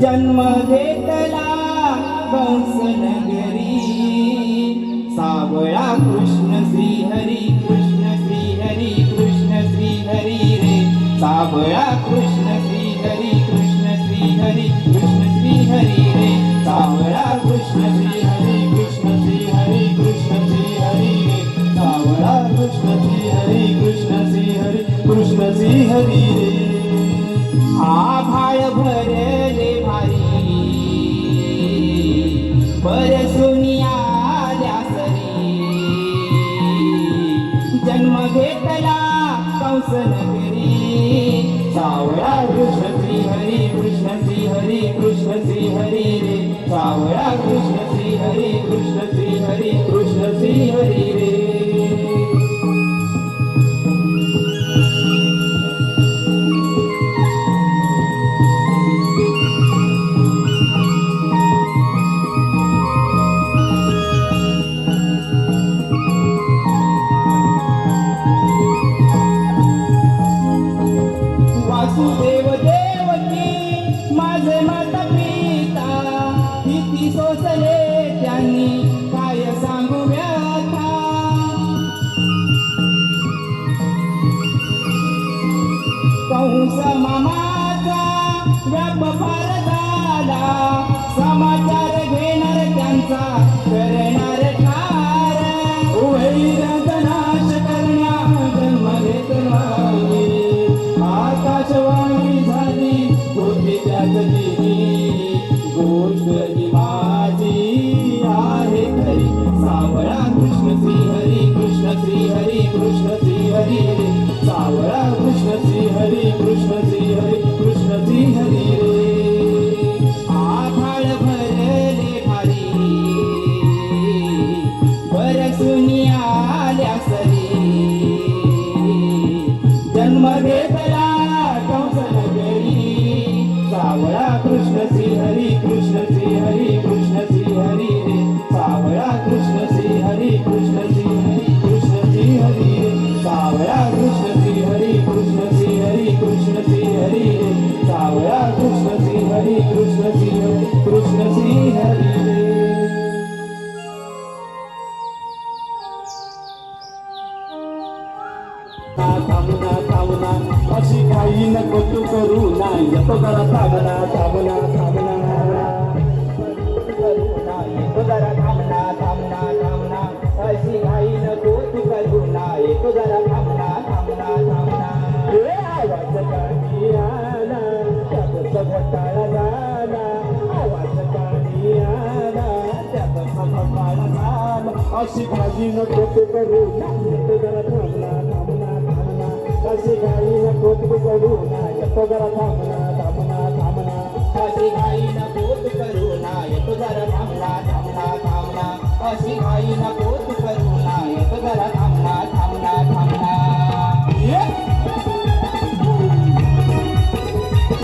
जन्म घेतला कंसनगरी सावळा कृष्ण But Nagbabarag तुम्ही आल्यास येतो जरा थांबना थांबना थांबना. येतो जरा थांबना थांबना थांबना. अशी घाई नको तू कल्पना येतो जरा थांबना थांबना थांबना. हे आवाज झाला. अशी भाजी नको करू. जरा थांबना थांबना थांबना. अशी घाई नको करू. जरा थांबला अशी घाई नको तू करू नायक जरा थांबला थांबला थांबला अशी घाई नको तू करू नायक जरा थांबला थांबला थांबला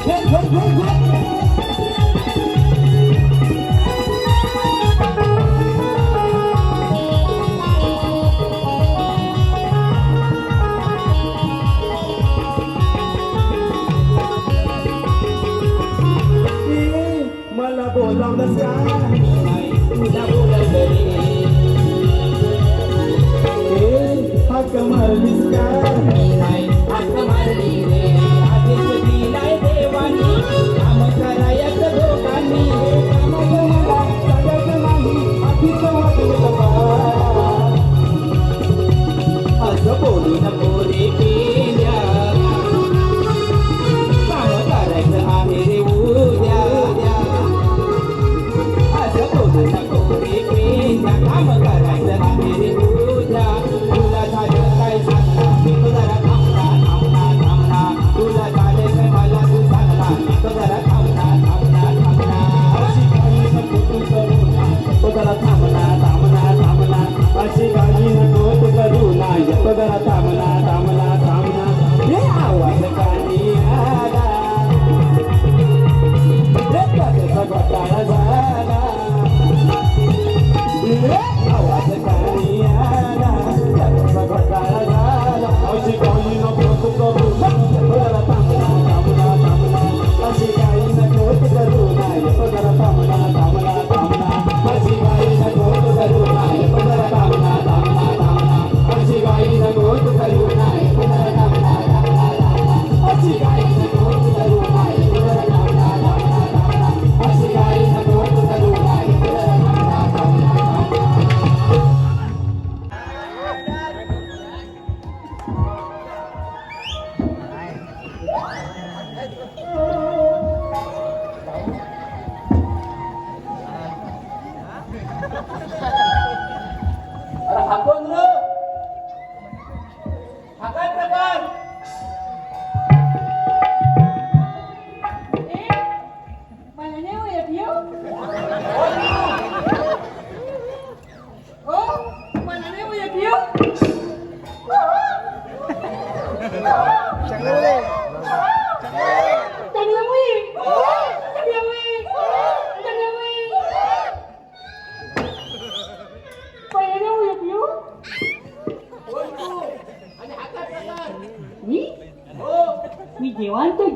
Yeah! Asapo ni na pore pe তোমরা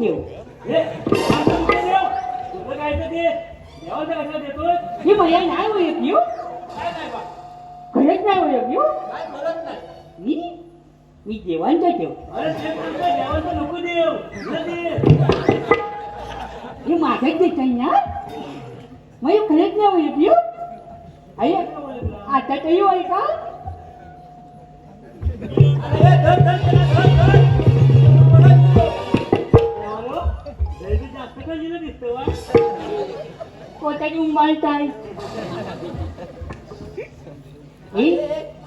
देव हे देव तुझं काय ते? देवाचं कसं देतो? ही मला नाही होत येऊ काय नाही बा. खरंच नाही होत येऊ काय मदत नाही? मी? मी देवांचा देव. अरे ते म्हणतो देवाचं नको देव तुला दे हे माझ्याच देत ना मग हे खरंच नाही होत येऊ आई आता तरी होय का? अरे धर धर धर धर. दैवी जास्त का जिरं दिसतं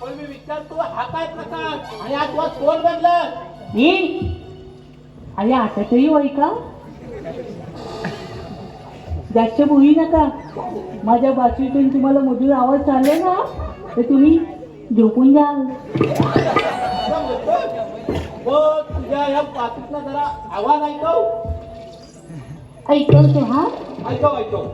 पण मी विचारतो हा काय प्रकार आणि आज तुला तोंड बदलं ही अरे आता तरी का जास्त बोलू नका माझ्या बाजूतून तुम्हाला मधुर आवाज चालले ना तर तुम्ही झोपून जाल तुझ्या या पाकीतला जरा आवाज ऐकव. ऐकवतो हा ऐकव ऐकव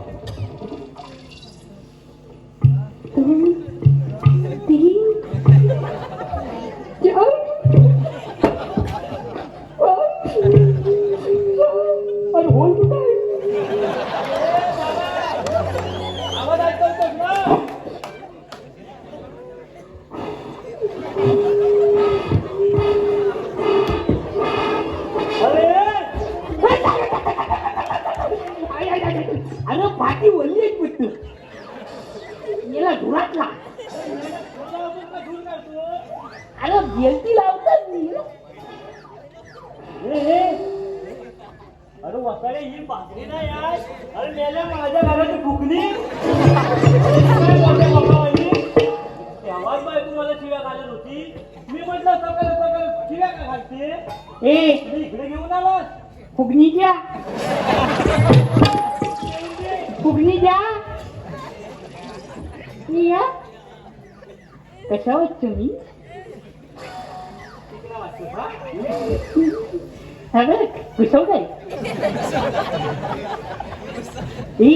ए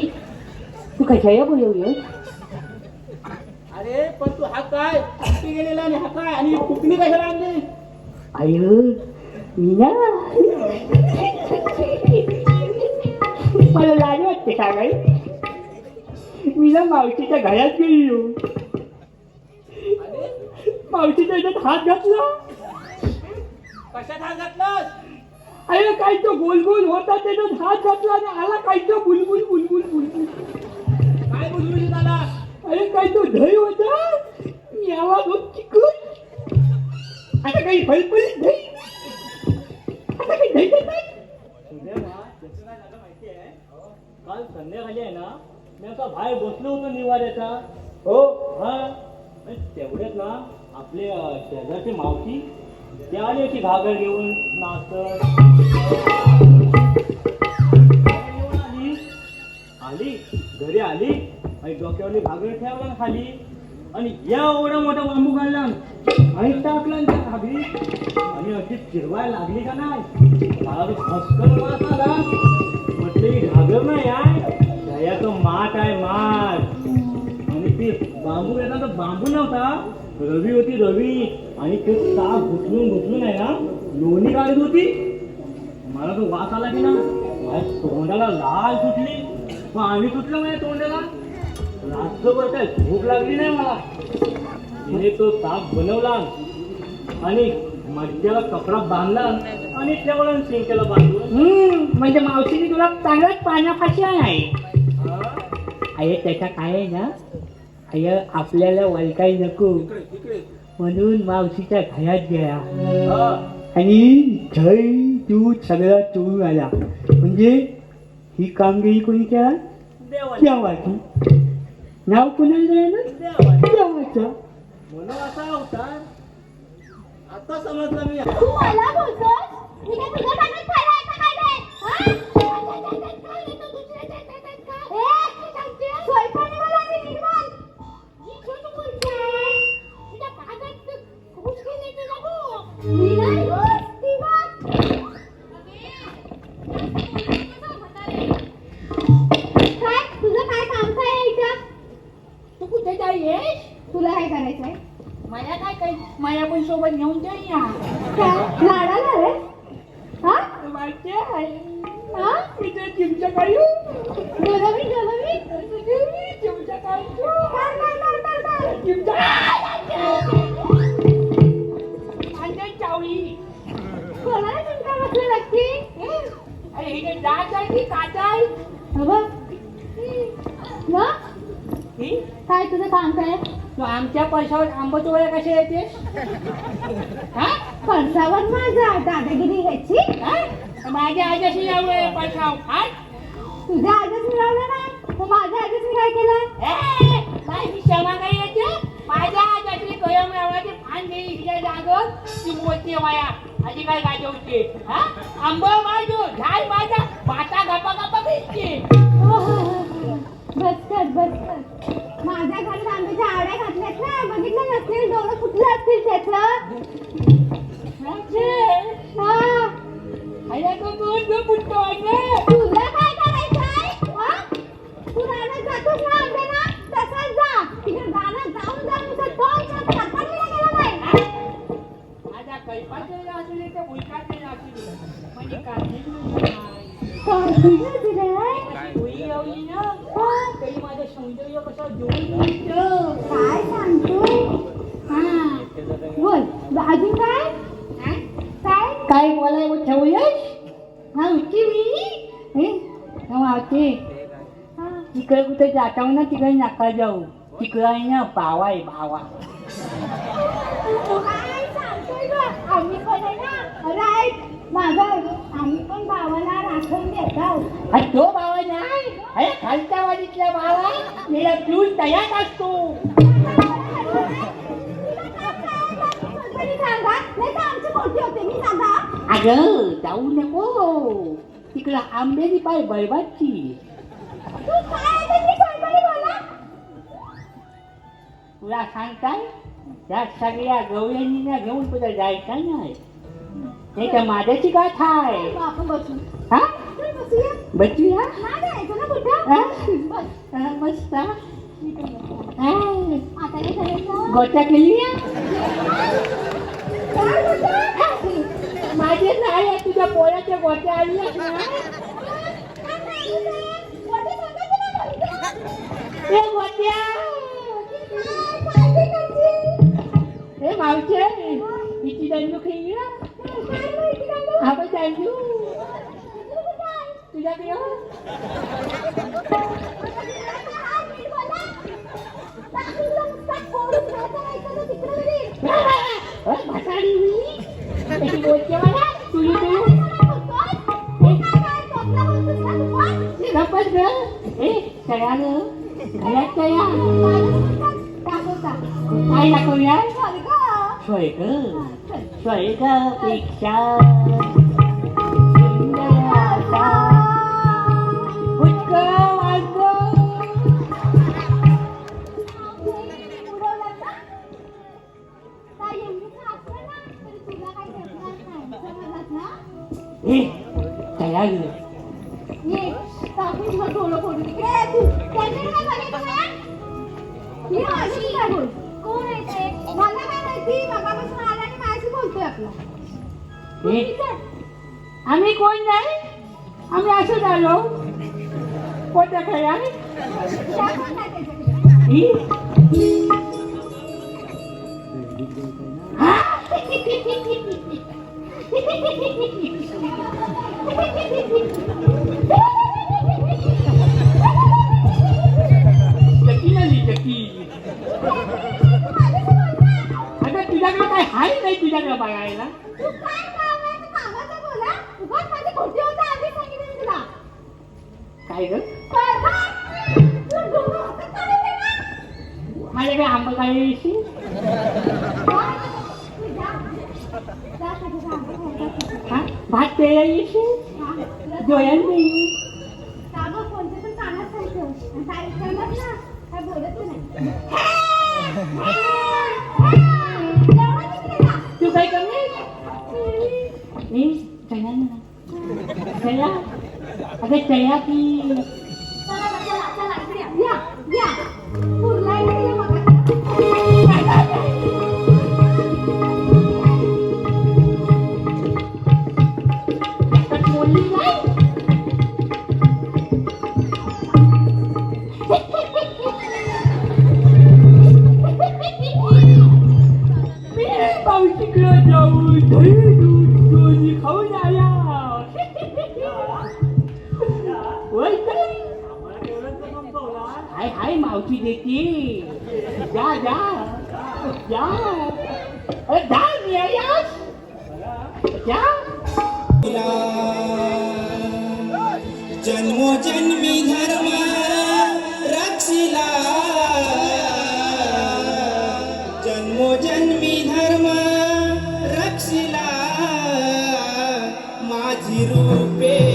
तू कशाला बोलवली अरे पण तू हा काय फुकणी गेलेला आणि हा काय आणि फुकणी कशाला आणली आय मी ना मला लाज वाटते का काही मी ना मावशीच्या घरात गेलो मावशीच्या याच्यात हात घातला कशात हात घातलास? अरे काय तो गोल गोल होता त्याच्यात हात घातला आणि आला काय तो बुलबुल बुलबुल बुलबुल काय बुजबुजी झाला अरे काय तो दही होता. मी आवाज होत चिकन. आता काही फलफलीत दही आता काही देत नाही काल संध्याकाळी आहे ना मी असा बाहेर बसलो होतो निवाऱ्याचा. हो. हा तेवढ्यात ना आपले शेजारची मावशी ते घागर घेऊन नाचत घेऊन आली आली घरी आली आणि डोक्यावरली घागर ठेवला खाली. आणि या एवढा मोठा बांबू काढला आणि टाकला त्या घागरी आणि अशी चिरवायला लागली का नाही? मला तो भस्कर आला म्हटलं की घागर नाही आहे. माठ आहे माठ. आणि ते बांबू येणार तर बांबू नव्हता. रवी होती रवी. आणि ते साप घुसलून घुसलून आहे ना लोणी काढत होती. मला तो वास आला की ना माझ्या तोंडाला लाल सुटली. पाणी सुटलं माझ्या तोंडाला. रात्रभर काय झोप लागली नाही मला. तिने तो साप बनवला आणि मडक्याला कपडा बांधला आणि ठेवला शिंकेला बांधून हम्म, म्हणजे मावशीने तुला चांगलाच पाण्यापाशी आहे. हा? अरे त्याचा काय आहे ना? अय आपल्याला वलकाई नको. म्हणून मावशीच्या घरात गेला. हा. आणि जय तू सगळा चोळून आला. म्हणजे ही कामगिरी कोणी केला? देवाची. नाव कोणाला देवाचं. म्हणून असा होता. आता समजलं मी. तू मला बोलतोस? मी काय तुझ्या भांडण खायला आहे का काय काय तुझं सांगते तू आमच्या पैशावर आंबा चोळ्या कशा येते? हा? पणसावर माझा दादागिरी ह्याची. हा? माझ्या आजाशी यावं पैसा हा? तुझ्या आजच मिळवलं ना? मग माझ्या आजच मी काय केलं? ए, काय ही क्षमा काय येते माझ्या आजाशी कयम एवढ्याची फान देई हिच्या जागोर ती मोठी माया आधी काय गाजवते? हा? आंबा बाजू झाड माझा माता गप्पा गप्पा भेटते बस कर बस कर माझ्या घरात आंब्याच्या आड्या घातल्यात ना. बघितलं नसतील डोळं फुटलं असतील त्याचं. हा. आहे तुला काय करायचंय हा? तू रानात जातोस ना आंब्याला? तसाच जा. तिकडे रानात जाऊन जाऊन नुसतं दोन शब्द गेला नाही कैपाचे म्हणजे काढणे कॉन्फिडन्स रे होई येऊन ना हा, तरी माझं सौंदर्य कसं जोडून निघतं. काय सांगतोय हा बोल अजून काय हा? काय काय बोलाय ठेवूयास हा उच्ची मी मावते हा. तिकडे कुठे जाताव ना तिकडे नका जाऊ तिकडे आहे ना बावा आहे बावा तू काय सांगतोय गं? आम्ही पण आहे ना राईट माझं आम्ही पण भावाला राखून देत आहोत आणि तो बावा नाही अरे खालच्या वाडीतल्या बावा मेरा फ्यूज तयार असतो तरी सांगा नाही तर आमची मोठी होते मी सांगा अगं जाऊ नको तिकडं आंबेरी पाय बळबाची तू काय तुला सांगताय? त्या सगळ्या गवळ्यांना घेऊन तुला जायचं नाही. नाही तर माझ्याची गाठ आहे. आपण बसू. हा? बसूया. बसूया? मस्त. गोट्या केली? माझे नाही आहे, तुझ्या पोळ्याच्या गोट्या आल्या ना? गोट्या! ए मावशे हिची दंडू खेळली आपण दंडू तुझ्याकडे हा, मला तुझी तू हे काय काय स्वप्न ग ए घरात दाखवता. काय दाखवूया स्वर्ग. स्वर्ग हा, चल. स्वर्गापेक्षा सुंदर असा उत्कळ मार्ग उडवलं ना? काय एवढं असलं ना, तरी तुला काही भेटणार नाही. समजलंस ना? ए तया ग ये, कोण आहे ते? मला काय माहिती? मगापासून आला आणि माझ्याशी बोलतोय आपला. आम्ही कोण नाही आम्ही असंच आलो कोणत्या काय त्याच्याकडे. ही चकी आली चकी आता तुझ्याकडे काय हाय नाही तुझ्याकडे बघायला तू काय कामाचं बोला. उगाच माझी खोटी होतं, आधीच सांगितलं मी तुला. काय ग? तू हातात ना? माझ्याकडे आंबा काय जा. हा भात पेया येशील जा. तुला जोयान देऊ कागद कोणते पण कानात घालायचं. आणि काय विचारलंस ना, काय बोलायचं नाही. जेवणात ए चया ना चया अगं चया की चला, चला, चला, इकडे या. या, 你口痒痒，嘿嘿嘿嘿。वैतरी हाय हाय मावशी देते जा जा जा अ, जा नियास जा जन्मो சிறு பே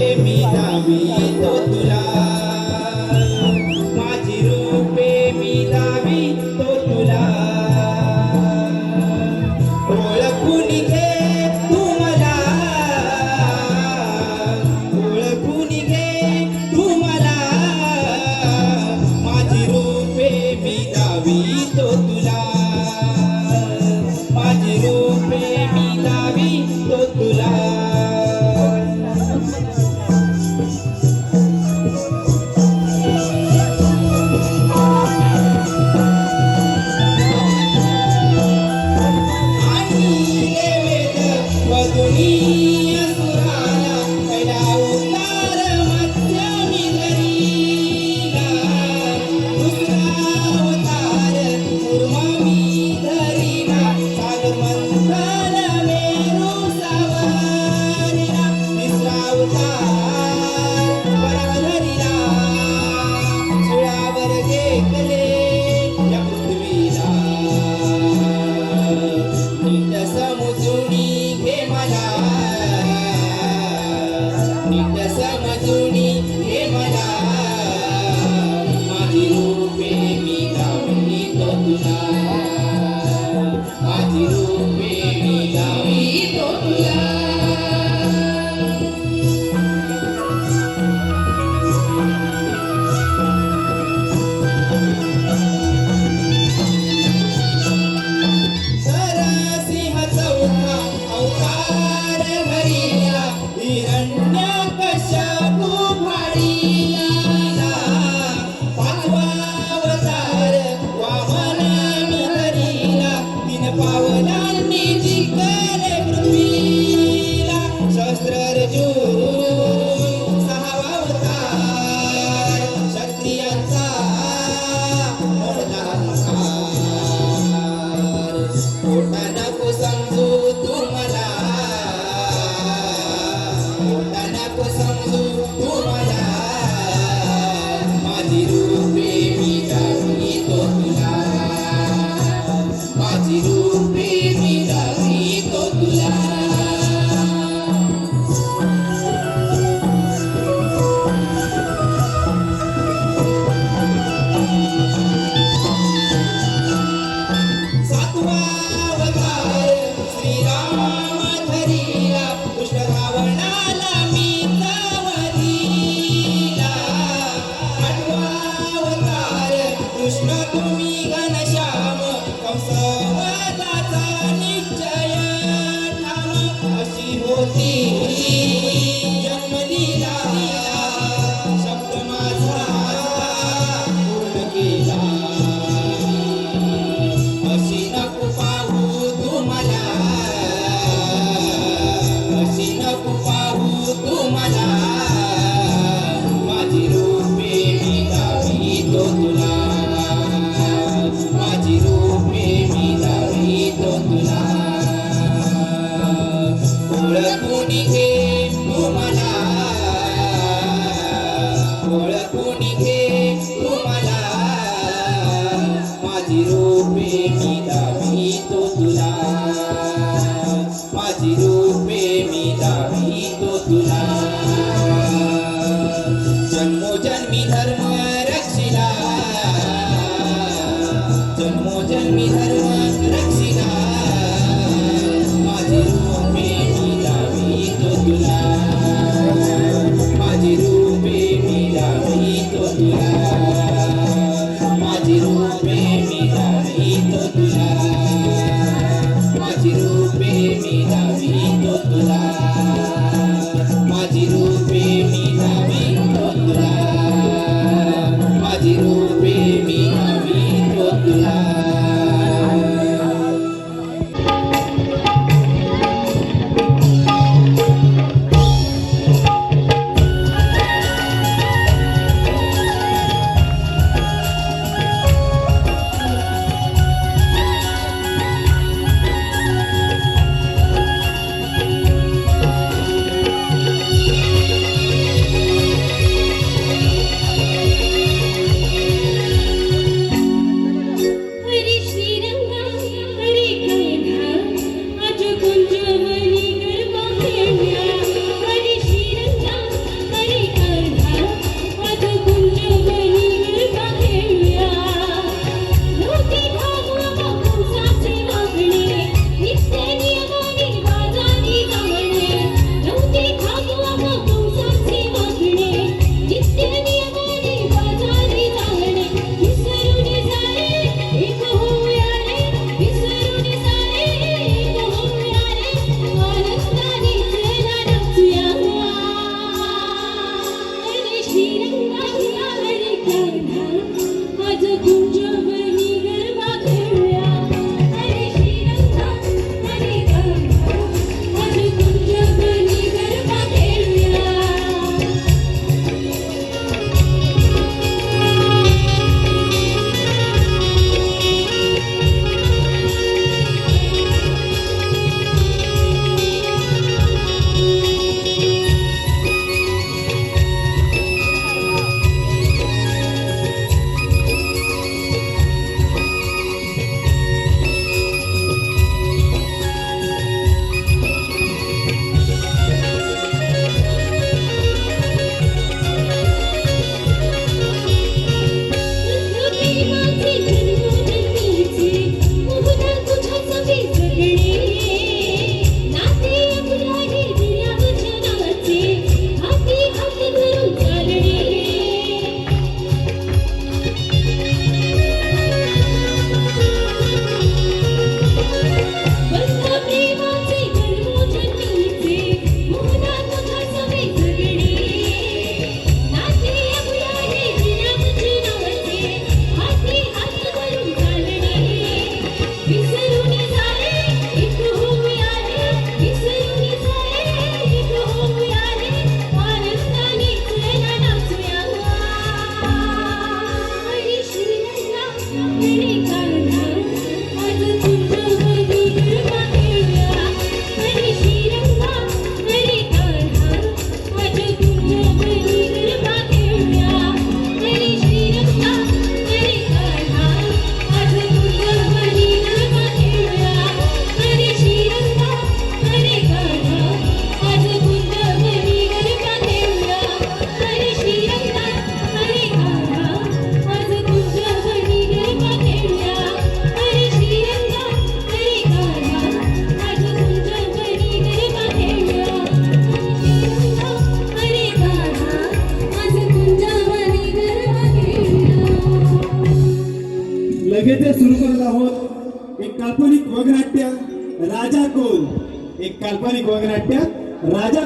இரண்டே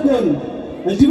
Biden